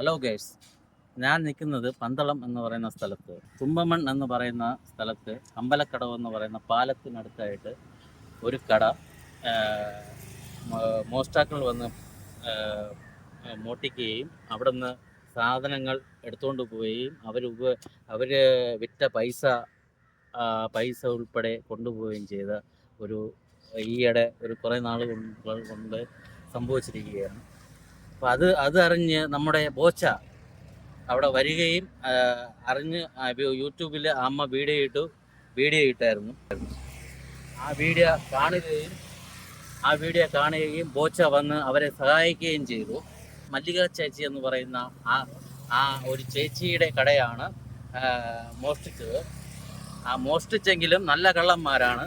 Hello girls ഞാൻ നിൽക്കുന്നത് പന്തളം എന്ന് പറയുന്ന സ്ഥലത്ത് തുമ്പമൺ എന്ന് പറയുന്ന സ്ഥലത്ത് അമ്പലക്കടവ് എന്ന് പറയുന്ന പാലത്തിനടുത്തായിട്ട് ഒരു കട മോഷ്ടാക്കൾ വന്ന് മോട്ടിക്കുകയും അവിടെ നിന്ന് സാധനങ്ങൾ എടുത്തുകൊണ്ട് പോവുകയും അവർ അവർ വിറ്റ പൈസ പൈസ ഉൾപ്പെടെ കൊണ്ടുപോവുകയും ചെയ്ത ഒരു ഈയിടെ ഒരു കുറേ കൊണ്ട് കൊണ്ട് സംഭവിച്ചിരിക്കുകയാണ്. അപ്പോൾ അത് അത് അറിഞ്ഞ് നമ്മുടെ ബോച്ച അവിടെ വരികയും അറിഞ്ഞ് യൂട്യൂബിൽ അമ്മ വീഡിയോ ഇട്ടു വീഡിയോ ഇട്ടായിരുന്നു. ആ വീഡിയോ കാണുകയും ആ വീഡിയോ കാണുകയും ബോച്ച വന്ന് അവരെ സഹായിക്കുകയും ചെയ്തു. മല്ലിക ചേച്ചി എന്ന് പറയുന്ന ആ ആ ഒരു ചേച്ചിയുടെ കടയാണ് മോഷ്ടിച്ചത്. ആ മോഷ്ടിച്ചെങ്കിലും നല്ല കള്ളന്മാരാണ്.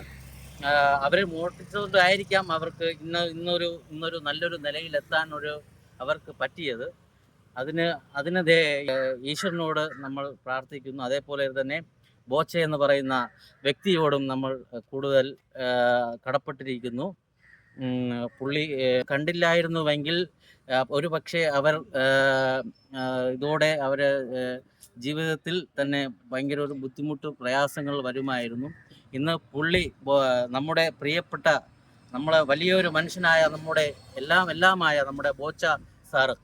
അവരെ മോഷ്ടിച്ചതുകൊണ്ടായിരിക്കാം അവർക്ക് ഇന്ന് ഇന്നൊരു ഇന്നൊരു നല്ലൊരു നിലയിലെത്താൻ ഒരു അവർക്ക് പറ്റിയത്. അതിന് അതിന് ഈശ്വരനോട് നമ്മൾ പ്രാർത്ഥിക്കുന്നു. അതേപോലെ തന്നെ ബോച്ച എന്ന് പറയുന്ന വ്യക്തിയോടും നമ്മൾ കൂടുതൽ കടപ്പെട്ടിരിക്കുന്നു. പുള്ളി കണ്ടില്ലായിരുന്നുവെങ്കിൽ ഒരു പക്ഷേ അവർ ഇതോടെ അവർ ജീവിതത്തിൽ തന്നെ ഭയങ്കര ഒരു ബുദ്ധിമുട്ട് പ്രയാസങ്ങൾ വരുമായിരുന്നു. ഇന്ന് പുള്ളി നമ്മുടെ പ്രിയപ്പെട്ട നമ്മളെ വലിയൊരു മനുഷ്യനായ നമ്മുടെ എല്ലാം എല്ലാമായ നമ്മുടെ ബോച്ച സാറ്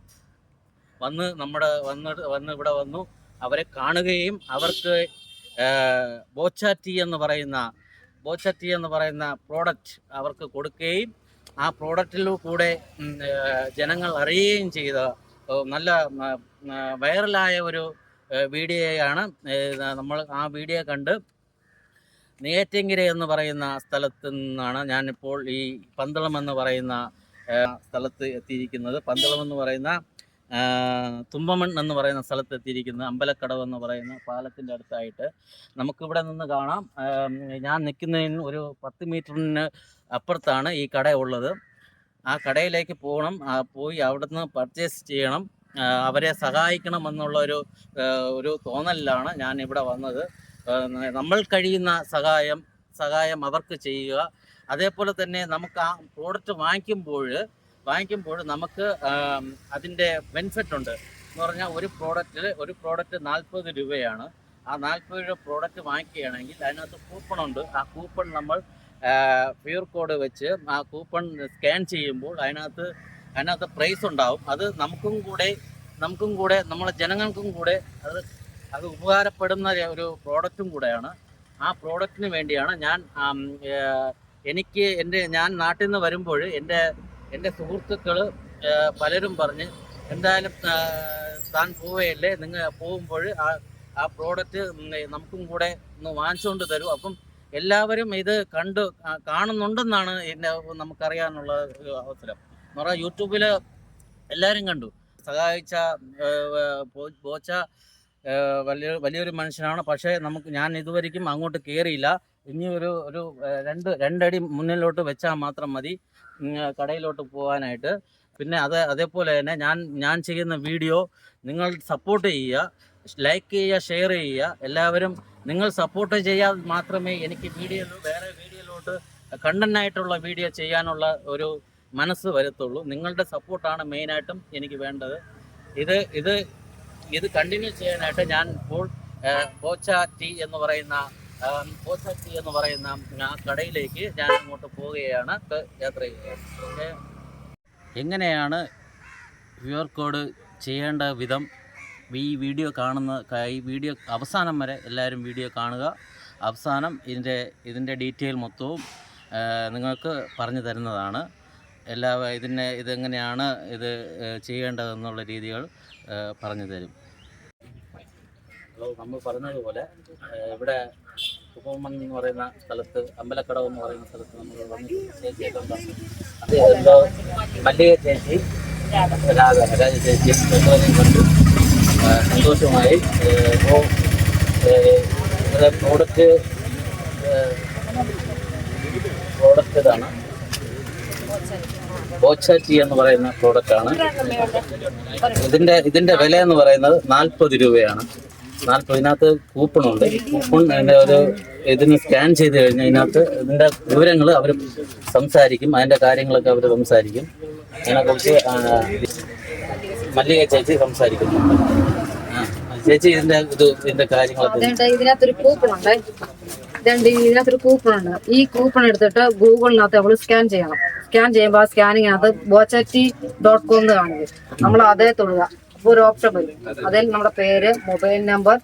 വന്ന് നമ്മുടെ വന്ന് വന്ന് ഇവിടെ വന്നു. അവരെ കാണുകയും അവർക്ക് ബോച്ച ടീ എന്ന് പറയുന്ന ബോച്ച ടീ എന്ന് പറയുന്ന പ്രോഡക്റ്റ് അവർക്ക് കൊടുക്കുകയും ആ പ്രോഡക്റ്റിൽ കൂടെ ജനങ്ങൾ അറിയുകയും ചെയ്ത നല്ല വൈറലായ ഒരു വീഡിയോയാണ് നമ്മൾ ആ വീഡിയോ കണ്ട് നെയ്യാറ്റിൻകര എന്ന് പറയുന്ന സ്ഥലത്ത് നിന്നാണ് ഞാനിപ്പോൾ ഈ പന്തളം എന്ന് പറയുന്ന സ്ഥലത്ത് എത്തിയിരിക്കുന്നത്. പന്തളം എന്ന് പറയുന്ന തുമ്പമൺ എന്ന് പറയുന്ന സ്ഥലത്ത് എത്തിയിരിക്കുന്നത്. അമ്പലക്കടവ് എന്ന് പറയുന്ന പാലത്തിന്റെ അടുത്തായിട്ട്. നമുക്കിവിടെ നിന്ന് കാണാം. ഞാൻ നിൽക്കുന്നതിന് ഒരു പത്ത് മീറ്ററിന് അപ്പുറത്താണ് ഈ കട ഉള്ളത്. ആ കടയിലേക്ക് പോകണം. പോയി അവിടുന്ന് പർച്ചേസ് ചെയ്യണം. അവരെ സഹായിക്കണം എന്നുള്ള ഒരു ഒരു തോന്നലിലാണ് ഞാൻ ഇവിടെ വന്നത്. നമ്മൾ കഴിയുന്ന സഹായം സഹായം അവർക്ക് ചെയ്യുക. അതേപോലെ തന്നെ നമുക്ക് ആ പ്രോഡക്റ്റ് വാങ്ങിക്കുമ്പോൾ വാങ്ങിക്കുമ്പോൾ നമുക്ക് അതിന്റെ ബെനിഫിറ്റ് ഉണ്ട്. എന്ന് പറഞ്ഞാൽ ഒരു പ്രോഡക്റ്റിൽ ഒരു പ്രോഡക്റ്റ് നാൽപ്പത് രൂപയാണ്. ആ നാൽപ്പത് രൂപ പ്രോഡക്റ്റ് വാങ്ങിക്കുകയാണെങ്കിൽ അതിനകത്ത് കൂപ്പൺ ഉണ്ട്. ആ കൂപ്പൺ നമ്മൾ പ്യൂർ കോഡ് വെച്ച് ആ കൂപ്പൺ സ്കാൻ ചെയ്യുമ്പോൾ അതിനകത്ത് അതിനകത്ത് പ്രൈസ് ഉണ്ടാവും. അത് നമുക്കും കൂടെ നമുക്കും കൂടെ നമ്മളെ ജനങ്ങൾക്കും കൂടെ അത് അത് ഉപകാരപ്പെടുന്ന ഒരു പ്രോഡക്റ്റും കൂടെയാണ്. ആ പ്രോഡക്റ്റിന് വേണ്ടിയാണ് ഞാൻ എനിക്ക് എന്റെ ഞാൻ നാട്ടിൽ നിന്ന് വരുമ്പോൾ എന്റെ എന്റെ സുഹൃത്തുക്കൾ പലരും പറഞ്ഞ് എന്തായാലും താൻ പോവുകയല്ലേ നിങ്ങൾ പോകുമ്പോൾ ആ ആ പ്രോഡക്റ്റ് നമുക്കും കൂടെ ഒന്ന് വാങ്ങിച്ചുകൊണ്ട് തരും. അപ്പം എല്ലാവരും ഇത് കണ്ട് കാണുന്നുണ്ടെന്നാണ് എന്നെ നമുക്കറിയാനുള്ള ഒരു അവസരം. എന്ന് പറഞ്ഞാൽ യൂട്യൂബിൽ എല്ലാവരും കണ്ടു. സഹായിച്ച പോച്ച വലിയ വലിയൊരു മനുഷ്യനാണ്. പക്ഷേ നമുക്ക് ഞാൻ ഇതുവരെയ്ക്കും അങ്ങോട്ട് കയറിയില്ല ഇനി ഒരു ഒരു രണ്ട് രണ്ടടി മുന്നിലോട്ട് വെച്ചാൽ മാത്രം മതി. കടയിലോട്ട് പോകാനായിട്ട്. പിന്നെ അത് അതേപോലെ തന്നെ ഞാൻ ഞാൻ ചെയ്യുന്ന വീഡിയോ നിങ്ങൾ സപ്പോർട്ട് ചെയ്യുക. ലൈക്ക് ചെയ്യുക ഷെയർ ചെയ്യുക. എല്ലാവരും നിങ്ങൾ സപ്പോർട്ട് ചെയ്യാൻ മാത്രമേ എനിക്ക് വീഡിയോ വേറെ വീഡിയോയിലോട്ട് കണ്ടന്റ് ആയിട്ടുള്ള വീഡിയോ ചെയ്യാനുള്ള ഒരു മനസ്സ് വരത്തുള്ളൂ. നിങ്ങളുടെ സപ്പോർട്ടാണ് മെയിനായിട്ടും എനിക്ക് വേണ്ടത്. ഇത് ഇത് ഇത് കണ്ടിന്യൂ ചെയ്യാനായിട്ട് ഞാൻ ഇപ്പോൾ ബോച്ച ടീ എന്ന് പറയുന്ന ബോച്ച ടീ എന്ന് പറയുന്ന ആ കടയിലേക്ക് ഞാൻ അങ്ങോട്ട് പോവുകയാണ്. യാത്ര ചെയ്യുക. എങ്ങനെയാണ് ക്യു ആർ കോഡ് ചെയ്യേണ്ട വിധം? ഈ വീഡിയോ കാണുന്ന ഈ വീഡിയോ അവസാനം വരെ എല്ലാവരും വീഡിയോ കാണുക. അവസാനം ഇതിന്റെ ഇതിന്റെ ഡീറ്റെയിൽ മൊത്തവും നിങ്ങൾക്ക് പറഞ്ഞു തരുന്നതാണ്. എല്ലാ ഇതിനെ ഇതെങ്ങനെയാണ് ഇത് ചെയ്യേണ്ടതെന്നുള്ള രീതികൾ പറഞ്ഞു തരും. നമ്മൾ പറഞ്ഞതുപോലെ ഇവിടെ കുപ്പമൺ എന്ന് പറയുന്ന സ്ഥലത്ത് അമ്പലക്കടവ് എന്ന് പറയുന്ന സ്ഥലത്ത് നമ്മൾ അത് എന്തോ മല്ലിക ചേച്ചി രാധ രാജ ചേച്ചി എല്ലാവരെയും കണ്ടു. സന്തോഷമായി. ഇപ്പോൾ ഇവിടെ പ്രോഡക്റ്റ് പ്രോഡക്റ്റ് ഇതാണ്. എന്ന് പറയുന്ന പ്രോഡക്റ്റ് ആണ് ഇതിന്റെ ഇതിന്റെ വില എന്ന് പറയുന്നത് നാൽപ്പത് രൂപയാണ്. നാൽപ്പത് ഇതിനകത്ത് കൂപ്പൺ അതിന്റെ ഒരു ഇതിന് സ്കാൻ ചെയ്ത് കഴിഞ്ഞാൽ ഇതിനകത്ത് ഇതിന്റെ വിവരങ്ങൾ അവർ സംസാരിക്കും. അതിന്റെ കാര്യങ്ങളൊക്കെ അവർ സംസാരിക്കും. അതിനെക്കുറിച്ച് മല്ലിക ചേച്ചി സംസാരിക്കുന്നുണ്ട്. ചേച്ചി ഇതിന്റെ ഇത് ഇതിന്റെ കാര്യങ്ങളൊക്കെ ഇതിനകത്തൊരു ഇതുണ്ട് ഇതിനകത്തൊരു കൂപ്പൺ ഉണ്ട് ഈ കൂപ്പൺ എടുത്തിട്ട് ഗൂഗിളിനകത്ത് നമ്മൾ സ്കാൻ ചെയ്യണം. സ്കാൻ ചെയ്യുമ്പോൾ ആ സ്കാനിങ്ങിനകത്ത് ബോച്ചറ്റി ഡോട്ട് കോം എന്ന് കാണിക്കും നമ്മൾ അതേ തൊടുക അപ്പോൾ ഒരു ഓപ്ഷൻ വരും. അതിൽ നമ്മുടെ പേര് മൊബൈൽ നമ്പർ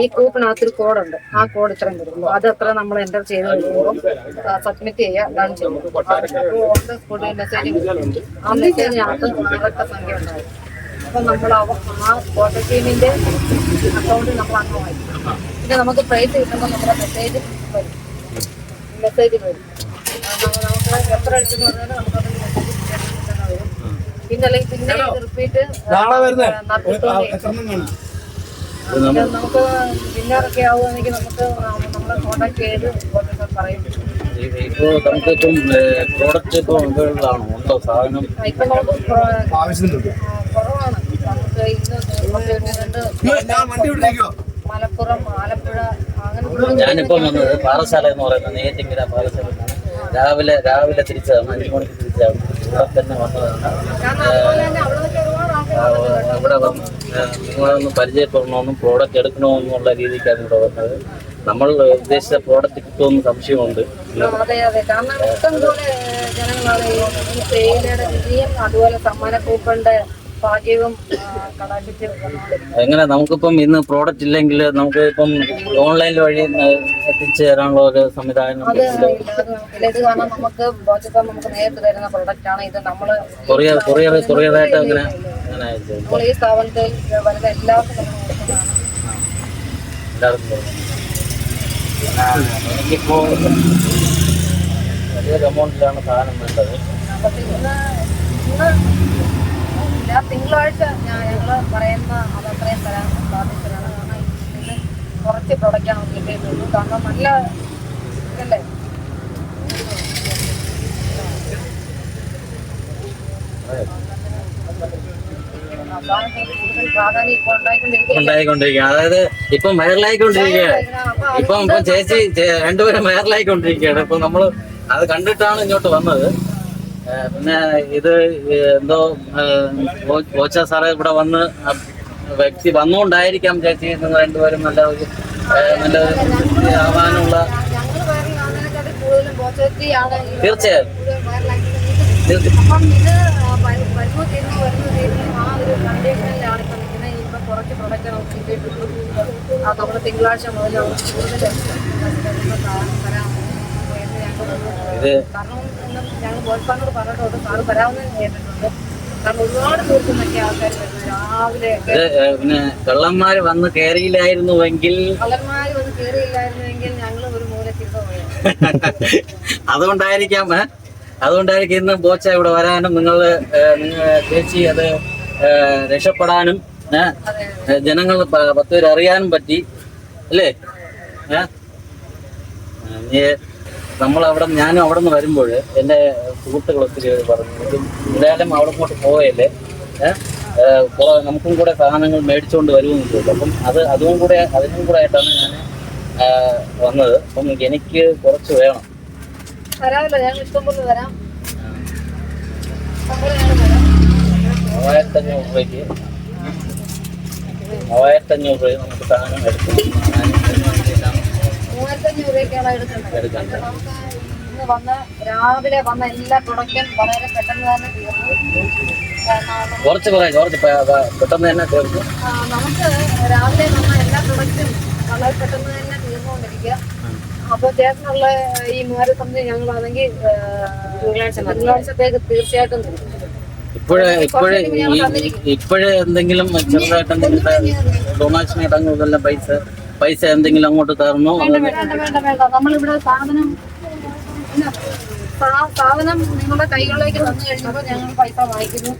ഈ കൂപ്പിനകത്ത് ഒരു കോഡ് ഉണ്ട്. ആ കോഡ് ഇത്രയും വരും. അത് എത്ര നമ്മൾ എന്റർ ചെയ്ത് കഴിയുമ്പോൾ സബ്മിറ്റ് ചെയ്യുക ഡൺ ചെയ്യും ആ മെസ്സേജിനകത്ത് ആറക്ക സംഖ്യ ഉണ്ടാവും. അപ്പൊ നമ്മൾ ആ കോട്ട ടീമിന്റെ അക്കൗണ്ടിൽ നമ്മൾ അംഗമായി പിന്നെ നമുക്ക് പ്രൈസ് കിട്ടുമ്പോൾ നമ്മുടെ മെസ്സേജ് വരും. മെസ്സേജ് വരും. നമുക്ക് എത്ര അടിച്ചെന്ന് പറഞ്ഞാലും നമുക്കത് പിന്നെ പിന്നെ റിപ്പീറ്റ് നമുക്ക് വിന്നറൊക്കെ ആവുകയാണെങ്കിൽ നമുക്ക് നമ്മളെ ചെയ്ത് ഇപ്പോ പ്രോഡക്റ്റ് ഉണ്ടോ സാധനം? ഇപ്പൊ നമുക്ക് പ്ര- ആ, കുറവാണ്. നമുക്ക് ഇന്ന് മലപ്പുറം ആലപ്പുഴ അങ്ങനെ ഞാനിപ്പോ വന്നത് പാറശാല എന്ന് പറയുന്നത് നെയ്യത്തിങ്കര പാറശാല രാവിലെ രാവിലെ തിരിച്ചതാണ് അഞ്ചു മണിക്ക് തിരിച്ചാണ് ഇവിടെ തന്നെ വന്നതാണ്. ഇവിടെ നിങ്ങളൊന്ന് പരിചയപ്പെടണമെന്നും പ്രോഡക്റ്റ് എടുക്കണമെന്നുള്ള രീതിക്കാണ് ഇവിടെ വന്നത്. നമ്മൾ ഉദ്ദേശിച്ച പ്രോഡക്റ്റ് കിട്ടുമെന്ന് സംശയമുണ്ട്. അതെ അതെ. കാരണം ഇഷ്ടം പോലെ ജനങ്ങളാണ് ഈ തേയിലയുടെ രുചിയും അതുപോലെ സമ്മാന കൂപ്പണിന്റെ എങ്ങനെ? നമുക്കിപ്പം ഇന്ന് പ്രോഡക്റ്റ് ഇല്ലെങ്കിൽ നമുക്ക് ഇപ്പം ഓൺലൈൻ വഴി എത്തിച്ചു തരാനുള്ള ഒരു സംവിധാനം അത് ഇല്ലാതെ നമുക്കില്ല. ഇത് കാരണം നമുക്ക് ബോച്ചപ്പം നമുക്ക് നേരിട്ട് തരുന്ന പ്രൊഡക്റ്റ് ആണ്. ഇത് നമ്മൾ കൊറിയർ കൊറിയർ കൊറിയറായിട്ട് അങ്ങനെ അങ്ങനെ. നമ്മൾ ഈ സ്ഥാപനത്തിൽ എല്ലാവർക്കും നമ്മൾ എല്ലാവർക്കും. വലിയൊരു എമൗണ്ടിലാണ് സാധനം വേണ്ടത് ഇല്ല. തിങ്കളാഴ്ച ഞാൻ ഞങ്ങൾ പറയുന്ന അത് അത്രയും തരാൻ സാധിച്ചതാണ്. കാരണം ഇന്ന് കുറച്ച് പ്രൊഡക്റ്റാണ് കിട്ടിയിട്ടുള്ളൂ കാരണം നല്ല ഇതല്ലേ? ഉണ്ടായിക്കൊണ്ടിരിക്കുക അതായത് ഇപ്പം വൈറലായിക്കൊണ്ടിരിക്കുകയാണ്. ഇപ്പം ഇപ്പം ചേച്ചി രണ്ടുപേരും വൈറലായിക്കൊണ്ടിരിക്കുകയാണ്. ഇപ്പൊ നമ്മൾ അത് കണ്ടിട്ടാണ് ഇങ്ങോട്ട് വന്നത്. പിന്നെ ഇത് എന്തോ കോച്ച സാറ് ഇവിടെ വന്ന് വ്യക്തി വന്നുകൊണ്ടായിരിക്കാം ചേച്ചി നിങ്ങൾ രണ്ടുപേരും നല്ല ഒരു നല്ല ആവാനുള്ള തീർച്ചയായും. തിങ്കളാഴ്ച മുതൽ ഇത് കാരണം ഇന്ന് ഞങ്ങൾ ബോയ്സാനോട് പറഞ്ഞിട്ടുണ്ട് സാറ് വരാമെന്ന് കേട്ടിട്ടുണ്ട് കാരണം ഒരുപാട് ദൂരത്തു നിന്നൊക്കെ ആൾക്കാർ വരുന്നു. രാവിലെ ഇത് പിന്നെ കള്ളന്മാര് വന്ന് കയറിയില്ലായിരുന്നുവെങ്കിൽ കള്ളന്മാര് വന്ന് കയറിയില്ലായിരുന്നുവെങ്കിൽ ഞങ്ങൾ ഒരു മൂലക്കിരുന്ന് പോയത് അതുകൊണ്ടായിരിക്കാം? അതുകൊണ്ടായിരിക്കും ഇന്ന് ബോച്ച ഇവിടെ വരാനും നിങ്ങൾ നിങ്ങൾ ചേച്ചി അത് രക്ഷപ്പെടാനും അതെ ജനങ്ങൾ പ- പത്ത് പേര് അറിയാനും പറ്റി അല്ലേ? ഏ? നീ നമ്മൾ അവിടെ ഞാനും അവിടെ നിന്ന് വരുമ്പോൾ എന്റെ സുഹൃത്തുക്കൾ ഒത്തിരി പേര് പറഞ്ഞു എന്തായാലും അവിടെ പോയിട്ട് പോയല്ലേ നമുക്കും കൂടെ സാധനങ്ങൾ മേടിച്ചുകൊണ്ട് വരുമെന്ന് ചോദിച്ചു. അപ്പം അത് അതും കൂടെ അതിനും കൂടെ ആയിട്ടാണ് ഞാൻ വന്നത്. അപ്പം എനിക്ക് കുറച്ച് വേണം. വരാമല്ലോ ഞാൻ ഇഷ്ടം പോലെ വരാം. മൂവായിരത്തഞ്ഞൂറ് രൂപയ്ക്ക്. മൂവായിരത്തഞ്ഞൂറ് രൂപ നമുക്ക് സാധനം എടുക്കും മൂവായിരത്തഞ്ഞൂറ് രൂപയ്ക്കാണ് എടുക്കണ്ട. നമുക്ക് ഇന്ന് വന്ന രാവിലെ വന്ന എല്ലാ പ്രൊഡക്റ്റും വളരെ പെട്ടെന്ന് തന്നെ തീർന്നു. കുറച്ച് പറയാം കുറച്ച് പെട്ടെന്ന് തന്നെ തീർക്കും ആ, നമുക്ക് രാവിലെ വന്ന എല്ലാ പ്രൊഡക്റ്റും വളരെ പെട്ടെന്ന് തന്നെ തീർന്നുകൊണ്ടിരിക്കുക. അപ്പൊ ചേട്ടനുള്ള ഈ മൂവായിരം സംബന്ധിച്ച് ഞങ്ങളാണെങ്കിൽ തിങ്കളാഴ്ചത്തേക്ക് തീർച്ചയായിട്ടും. ഇപ്പോഴേ ഇപ്പോഴേ ഇപ്പോഴേ എന്തെങ്കിലും ചെറുതായിട്ട് എന്തെങ്കിലും ഡൊണേഷൻ അടങ്ങും ഇതെല്ലാം പൈസ പൈസ എന്തെങ്കിലും അങ്ങോട്ട് തരണോ? വേണ്ട വേണ്ട വേണ്ട വേണ്ട നമ്മളിവിടെ സാധനം ഇല്ല, സാ- സാധനം നിങ്ങളുടെ കൈകളിലേക്ക് തന്നു കഴിഞ്ഞപ്പോൾ ഞങ്ങൾ പൈസ വാങ്ങിക്കുന്നു.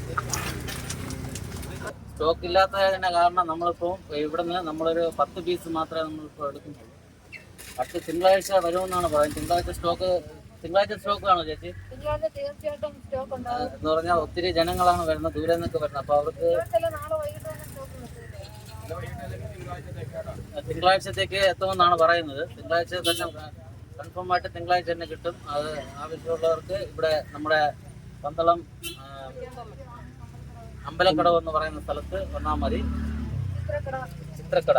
സ്റ്റോക്ക് ഇല്ലാത്തതിന്റെ കാരണം നമ്മളിപ്പോ ഇവിടുന്ന് നമ്മളൊരു പത്ത് പീസ് മാത്രമേ നമ്മളിപ്പോ എടുക്കുന്നുള്ളൂ. പത്ത് തിങ്കളാഴ്ച വരുമെന്നാണ് പറയുന്നത്. തിങ്കളാഴ്ച സ്റ്റോക്ക് തിങ്കളാഴ്ച സ്റ്റോക്ക് ആണോ ചേച്ചി? തിങ്കളാഴ്ച തീർച്ചയായിട്ടും സ്റ്റോക്ക് എന്ന് പറഞ്ഞാൽ ഒത്തിരി ജനങ്ങളാണ് വരുന്നത് ദൂരെ നിന്നൊക്കെ വരുന്നത്. അപ്പൊ അവർക്ക് നാളെ വൈകിട്ട്? തിങ്കളാഴ്ചത്തേക്ക് എത്തുമെന്നാണ് പറയുന്നത്. തിങ്കളാഴ്ച തന്നെ കൺഫേം ആയിട്ട് തിങ്കളാഴ്ച തന്നെ കിട്ടും. അത് ആവശ്യമുള്ളവർക്ക് ഇവിടെ നമ്മുടെ പന്തളം അമ്പലക്കടവ് എന്ന് പറയുന്ന സ്ഥലത്ത് വന്നാൽ മതി. ചിത്രക്കട.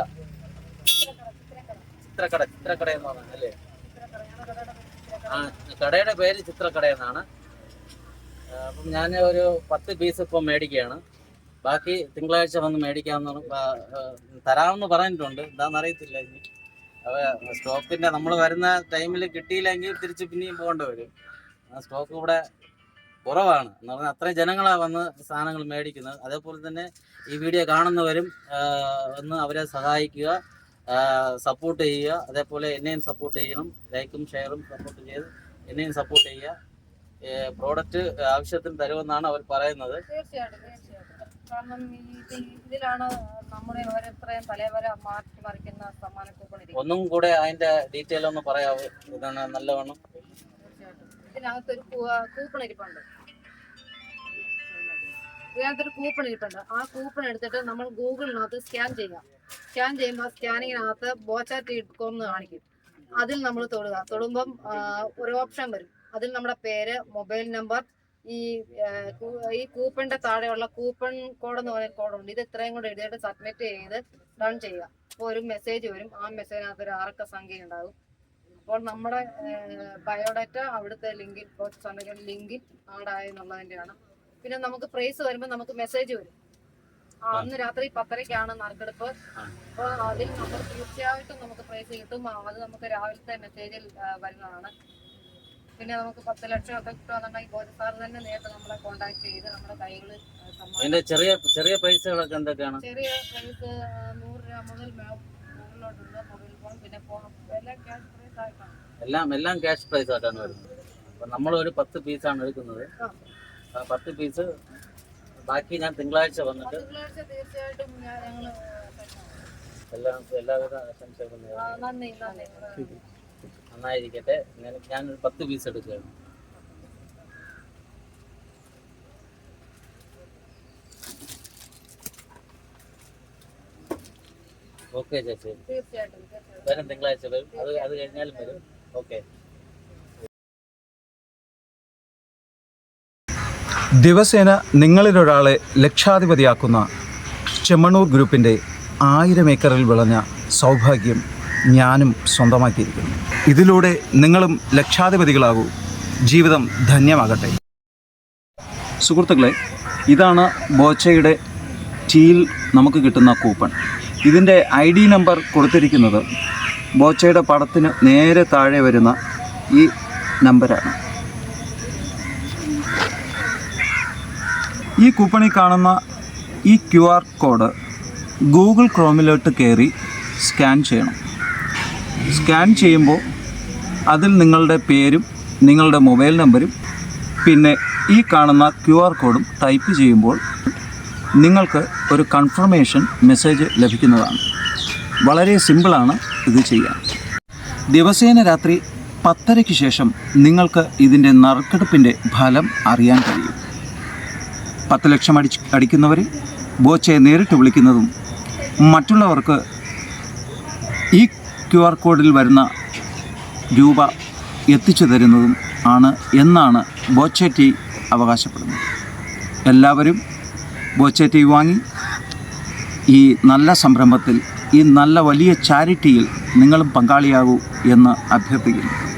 ചിത്രക്കട ചിത്രക്കട എന്ന് പറയുന്നത് അല്ലേ? ആ കടയുടെ പേര് ചിത്രക്കട എന്നാണ്. അപ്പം ഞാൻ ഒരു പത്ത് പീസ് ഇപ്പം മേടിക്കുകയാണ്. ബാക്കി തിങ്കളാഴ്ച വന്ന് മേടിക്കാമെന്ന് തരാമെന്ന് പറഞ്ഞിട്ടുണ്ട്. എന്താണെന്ന് അറിയത്തില്ല ഇനി. അവ സ്റ്റോക്കിന്റെ നമ്മൾ വരുന്ന ടൈമിൽ കിട്ടിയില്ലെങ്കിൽ തിരിച്ച് പിന്നെയും പോകേണ്ടി വരും. സ്റ്റോക്ക് ഇവിടെ കുറവാണ്. എന്ന് പറഞ്ഞാൽ അത്രയും ജനങ്ങളാണ് വന്ന് സാധനങ്ങൾ മേടിക്കുന്നത്. അതേപോലെ തന്നെ ഈ വീഡിയോ കാണുന്നവരും ഒന്ന് അവരെ സഹായിക്കുക സപ്പോർട്ട് ചെയ്യുക. അതേപോലെ എന്നെയും സപ്പോർട്ട് ചെയ്യണം. ലൈക്കും ഷെയറും സപ്പോർട്ട് ചെയ്ത് എന്നെയും സപ്പോർട്ട് ചെയ്യുക. പ്രോഡക്റ്റ് ആവശ്യത്തിന് തരുമെന്നാണ് അവർ പറയുന്നത്. കാരണം ഈ ഇത് ഇതിലാണ് നമ്മുടെ ഓരോരുത്തരെയും തലവരെ മാറ്റി മറിക്കുന്ന ഒന്നും കൂടെ അതിന്റെ ഡീറ്റെയിൽ ഒന്ന് പറയാവോ? ഇതാണ് നല്ലവണ്ണം. ഇതിനകത്തൊരു കൂപ്പൺ ഇരിപ്പുണ്ട് ഇതിനകത്തൊരു കൂപ്പൺ ഇരിപ്പുണ്ട് ആ കൂപ്പൺ എടുത്തിട്ട് നമ്മൾ ഗൂഗിളിനകത്ത് സ്കാൻ ചെയ്യാം സ്കാൻ ചെയ്യുമ്പോൾ സ്കാനിങ്ങിനകത്ത് ബോച്ചാറ്റ് കോം എന്ന് കാണിക്കും. അതിൽ നമ്മൾ തൊടുക. തൊടുമ്പം ഒരു ഓപ്ഷൻ വരും. അതിൽ നമ്മുടെ പേര് മൊബൈൽ നമ്പർ ഈ ഈ കൂപ്പണിന്റെ താഴെയുള്ള കൂപ്പൺ കോഡ് എന്ന് പറയുന്ന കോഡുണ്ട് ഇത് ഇത്രയും കൂടെ എഴുതിയിട്ട് സബ്മിറ്റ് ചെയ്ത് റൺ ചെയ്യുക. അപ്പോൾ ഒരു മെസ്സേജ് വരും. ആ മെസ്സേജിനകത്ത് ഒരു ആറക്ക സംഖ്യ ഉണ്ടാകും. അപ്പോൾ നമ്മുടെ ബയോഡാറ്റ അവിടുത്തെ ലിങ്കിൽ ഉണ്ടെങ്കിൽ ലിങ്കിൽ ആഡായി എന്നുള്ളതിന്റെയാണ് പിന്നെ നമുക്ക് പ്രൈസ് വരുമ്പോൾ നമുക്ക് മെസ്സേജ് വരും. അന്ന് രാത്രി പത്തരയ്ക്കാണ് നറുക്കെടുപ്പ്. അപ്പോൾ അതിൽ നമ്മൾ തീർച്ചയായിട്ടും നമുക്ക് പ്രൈസ് കിട്ടും. അത് നമുക്ക് രാവിലത്തെ മെസ്സേജിൽ വരുന്നതാണ്. പിന്നെ നമുക്ക് പത്ത് ലക്ഷം ഒക്കെ സാർ തന്നെ നേരിട്ട് നമ്മളെ കോണ്ടാക്ട് ചെയ്ത് നമ്മുടെ കൈകൾ അതിന്റെ ചെറിയ ചെറിയ എന്തൊക്കെയാണ്? ചെറിയ പ്രൈസ് നൂറ് രൂപ മുതൽ മുകളിലോട്ടുണ്ട്. മൊബൈൽ ഫോൺ പിന്നെ ഫോൺ. എല്ലാം ക്യാഷ് പ്രൈസ് ആയിട്ടാണ്. എല്ലാം എല്ലാം ക്യാഷ് പ്രൈസ് ആയിട്ടാണ് വരുന്നത്. അപ്പൊ നമ്മൾ ഒരു പത്ത് പീസാണ് എടുക്കുന്നത്. പത്ത് പീസ് ബാക്കി ഞാൻ തിങ്കളാഴ്ച വന്നിട്ട് തിങ്കളാഴ്ച തീർച്ചയായിട്ടും എല്ലാം എല്ലാവിധ ആശംസകളും നന്നായിരിക്കട്ടെ. ഞാൻ ഞാനൊരു പത്ത് പീസ് എടുക്കുകയാണ്. ഓക്കെ ചേച്ചി. വരും തിങ്കളാഴ്ച വരും. അത് അത് കഴിഞ്ഞാലും വരും. ഓക്കെ ദിവസേന നിങ്ങളിലൊരാളെ ലക്ഷാധിപതിയാക്കുന്ന ചെമ്മണൂർ ഗ്രൂപ്പിന്റെ ആയിരം ഏക്കറിൽ വിളഞ്ഞ സൗഭാഗ്യം. ഞാനും സ്വന്തമാക്കിയിരിക്കുന്നു. ഇതിലൂടെ നിങ്ങളും ലക്ഷാധിപതികളാകൂ. ജീവിതം ധന്യമാകട്ടെ. സുഹൃത്തുക്കളെ ഇതാണ് ബോച്ചയുടെ ടീയിൽ നമുക്ക് കിട്ടുന്ന കൂപ്പൺ. ഇതിന്റെ ഐ ഡി നമ്പർ കൊടുത്തിരിക്കുന്നത് ബോച്ചയുടെ പടത്തിന് നേരെ താഴെ വരുന്ന ഈ നമ്പരാണ്. ഈ കൂപ്പണിൽ കാണുന്ന ഈ ക്യു ആർ കോഡ് ഗൂഗിൾ ക്രോമിലോട്ട് കയറി സ്കാൻ ചെയ്യണം. സ്കാൻ ചെയ്യുമ്പോൾ അതിൽ നിങ്ങളുടെ പേരും നിങ്ങളുടെ മൊബൈൽ നമ്പരും പിന്നെ ഈ കാണുന്ന ക്യു ആർ കോഡും ടൈപ്പ് ചെയ്യുമ്പോൾ നിങ്ങൾക്ക് ഒരു കൺഫർമേഷൻ മെസ്സേജ് ലഭിക്കുന്നതാണ്. വളരെ സിമ്പിളാണ് ഇത് ചെയ്യാൻ. ദിവസേന രാത്രി പത്തരയ്ക്ക് ശേഷം നിങ്ങൾക്ക് ഇതിന്റെ നറുക്കെടുപ്പിന്റെ ഫലം അറിയാൻ കഴിയും. പത്ത് ലക്ഷം അടിച്ച് അടിക്കുന്നവരെ ബോച്ചയെ നേരിട്ട് വിളിക്കുന്നതും മറ്റുള്ളവർക്ക് ക്യു ആർ കോഡിൽ വരുന്ന രൂപ എത്തിച്ചു തരുന്നതും ആണ് എന്നാണ് ബോച്ചേറ്റി അവകാശപ്പെടുന്നത്. എല്ലാവരും ബോച്ചേറ്റി വാങ്ങി. ഈ നല്ല സംരംഭത്തിൽ ഈ നല്ല വലിയ ചാരിറ്റിയിൽ നിങ്ങളും പങ്കാളിയാകൂ എന്ന് അഭ്യർത്ഥിക്കുന്നു.